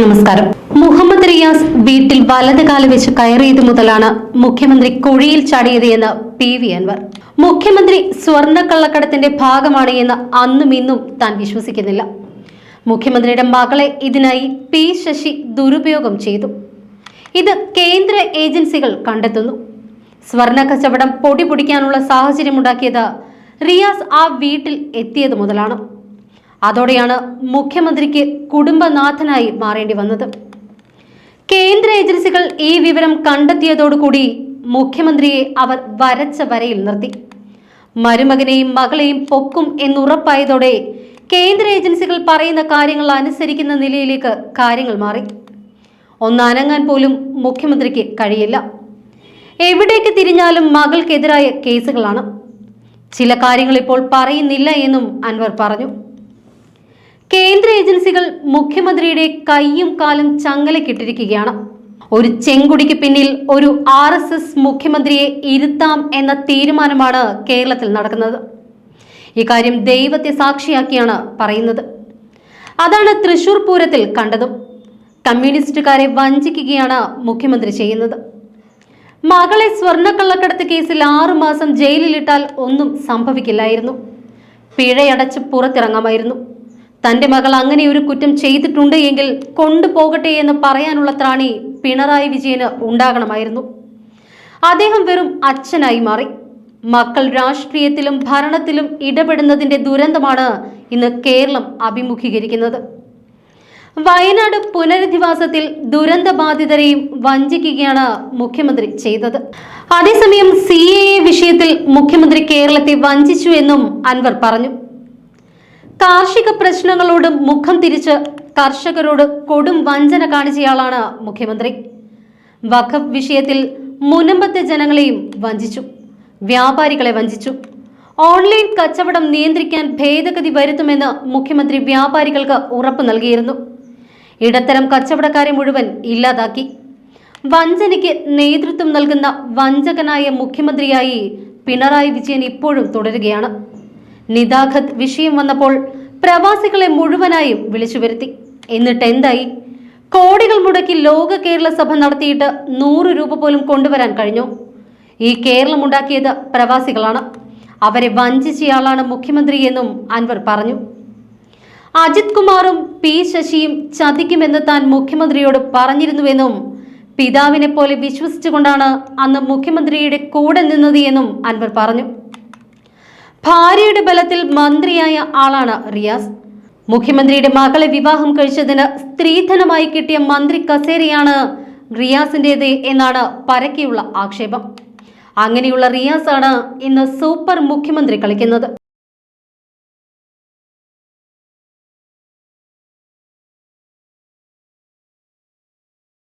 നമസ്കാരം. മുഹമ്മദ് റിയാസ് വീട്ടിൽ വലത് കാൽ വെച്ച് കയറിയത് മുതലാണ് മുഖ്യമന്ത്രി കുഴിയിൽ ചാടിയത് എന്ന് പി വി അൻവർ. മുഖ്യമന്ത്രി സ്വർണ കള്ളക്കടത്തിന്റെ ഭാഗമാണ് എന്ന് അന്നും ഇന്നും താൻ വിശ്വസിക്കുന്നില്ല. മുഖ്യമന്ത്രിയുടെ മകളെ ഇതിനായി പി ശശി ദുരുപയോഗം ചെയ്തു. ഇത് കേന്ദ്ര ഏജൻസികൾ കണ്ടെത്തുന്നു. സ്വർണ കച്ചവടം പൊടി പൊടിക്കാനുള്ള സാഹചര്യമുണ്ടാക്കിയത് റിയാസ് ആ വീട്ടിൽ എത്തിയത് മുതലാണ്. അതോടെയാണ് മുഖ്യമന്ത്രിക്ക് കുടുംബനാഥനായി മാറേണ്ടി വന്നത്. കേന്ദ്ര ഏജൻസികൾ ഈ വിവരം കണ്ടെത്തിയതോടുകൂടി മുഖ്യമന്ത്രിയെ അവർ വരച്ച വരയിൽ നിർത്തി. മരുമകനെയും മകളെയും പൊക്കും എന്നുറപ്പായതോടെ കേന്ദ്ര ഏജൻസികൾ പറയുന്ന കാര്യങ്ങൾ അനുസരിക്കുന്ന നിലയിലേക്ക് കാര്യങ്ങൾ മാറി. ഒന്നനങ്ങാൻ പോലും മുഖ്യമന്ത്രിക്ക് കഴിയില്ല. എവിടേക്ക് തിരിഞ്ഞാലും മകൾക്കെതിരായ കേസുകളാണ്. ചില കാര്യങ്ങൾ ഇപ്പോൾ പറയുന്നില്ല എന്നും അൻവർ പറഞ്ഞു. കേന്ദ്ര ഏജൻസികൾ മുഖ്യമന്ത്രിയുടെ കൈയും കാലും ചങ്ങലക്കിട്ടിരിക്കുകയാണ് ഒരു ചെങ്കുടിക്ക് പിന്നിൽ ഒരു ആർ എസ് എസ് മുഖ്യമന്ത്രിയെ ഇരുത്താം എന്ന തീരുമാനമാണ് കേരളത്തിൽ നടക്കുന്നത്. ഇക്കാര്യം ദൈവത്തെ സാക്ഷിയാക്കിയാണ് പറയുന്നത്. അതാണ് തൃശൂർ പൂരത്തിൽ കണ്ടതും. കമ്മ്യൂണിസ്റ്റുകാരെ വഞ്ചിക്കുകയാണ് മുഖ്യമന്ത്രി ചെയ്യുന്നത്. മകളെ സ്വർണക്കള്ളക്കടത്ത് കേസിൽ ആറുമാസം ജയിലിലിട്ടാൽ ഒന്നും സംഭവിക്കില്ലായിരുന്നു. പിഴയടച്ച് പുറത്തിറങ്ങാമായിരുന്നു. തന്റെ മകൾ അങ്ങനെ ഒരു കുറ്റം ചെയ്തിട്ടുണ്ട് എങ്കിൽ കൊണ്ടുപോകട്ടെ എന്ന് പറയാനുള്ള ത്രാണി പിണറായി വിജയന് ഉണ്ടാകണമായിരുന്നു. അദ്ദേഹം വെറും അച്ഛനായി മാറി. മക്കൾ രാഷ്ട്രീയത്തിലും ഭരണത്തിലും ഇടപെടുന്നതിന്റെ ദുരന്തമാണ് ഇന്ന് കേരളം അഭിമുഖീകരിക്കുന്നത്. വയനാട് പുനരധിവാസത്തിൽ ദുരന്തബാധിതരെയും വഞ്ചിക്കുകയാണ് മുഖ്യമന്ത്രി ചെയ്തത്. അതേസമയം സി വിഷയത്തിൽ മുഖ്യമന്ത്രി കേരളത്തെ വഞ്ചിച്ചു എന്നും അൻവർ പറഞ്ഞു. കാർഷിക പ്രശ്നങ്ങളോട് മുഖം തിരിച്ച് കർഷകരോട് കൊടും വഞ്ചന കാണിച്ചയാളാണ് മുഖ്യമന്ത്രി. വഖഫ് വിഷയത്തിൽ മുനമ്പത്തെ ജനങ്ങളെയും വഞ്ചിച്ചു. വ്യാപാരികളെ വഞ്ചിച്ചു. ഓൺലൈൻ കച്ചവടം നിയന്ത്രിക്കാൻ ഭേദഗതി വരുത്തുമെന്ന് മുഖ്യമന്ത്രി വ്യാപാരികൾക്ക് ഉറപ്പ് നൽകിയിരുന്നു. ഇടത്തരം കച്ചവടക്കാരെ മുഴുവൻ ഇല്ലാതാക്കി. വഞ്ചനയ്ക്ക് നേതൃത്വം നൽകുന്ന വഞ്ചകനായ മുഖ്യമന്ത്രിയായി പിണറായി വിജയൻ ഇപ്പോഴും തുടരുകയാണ്. നിദാഖത് വിഷയം വന്നപ്പോൾ പ്രവാസികളെ മുഴുവനായും വിളിച്ചു വരുത്തി. എന്നിട്ട് എന്തായി കോടികൾ മുടക്കി ലോക കേരള സഭ നടത്തിയിട്ട് നൂറ് രൂപ പോലും കൊണ്ടുവരാൻ കഴിഞ്ഞു. ഈ കേരളം ഉണ്ടാക്കിയത് പ്രവാസികളാണ്. അവരെ വഞ്ചിച്ചയാളാണ് മുഖ്യമന്ത്രി എന്നും അൻവർ പറഞ്ഞു. അജിത് കുമാറും പി ശശിയും ചതിക്കുമെന്ന് താൻ മുഖ്യമന്ത്രിയോട് പറഞ്ഞിരുന്നുവെന്നും പിതാവിനെ പോലെ വിശ്വസിച്ചുകൊണ്ടാണ് അന്ന് മുഖ്യമന്ത്രിയുടെ കൂടെ നിന്നത് എന്നും അൻവർ പറഞ്ഞു. ഭാര്യയുടെ ബലത്തിൽ മന്ത്രിയായ ആളാണ് റിയാസ്. മുഖ്യമന്ത്രിയുടെ മകളെ വിവാഹം കഴിച്ചതിന് സ്ത്രീധനമായി കിട്ടിയ മന്ത്രി കസേരയാണ് റിയാസിന്റെത് എന്നാണ് പരക്കെയുള്ള ആക്ഷേപം. അങ്ങനെയുള്ള റിയാസാണ് ഇന്ന് സൂപ്പർ മുഖ്യമന്ത്രി കളിക്കുന്നത്.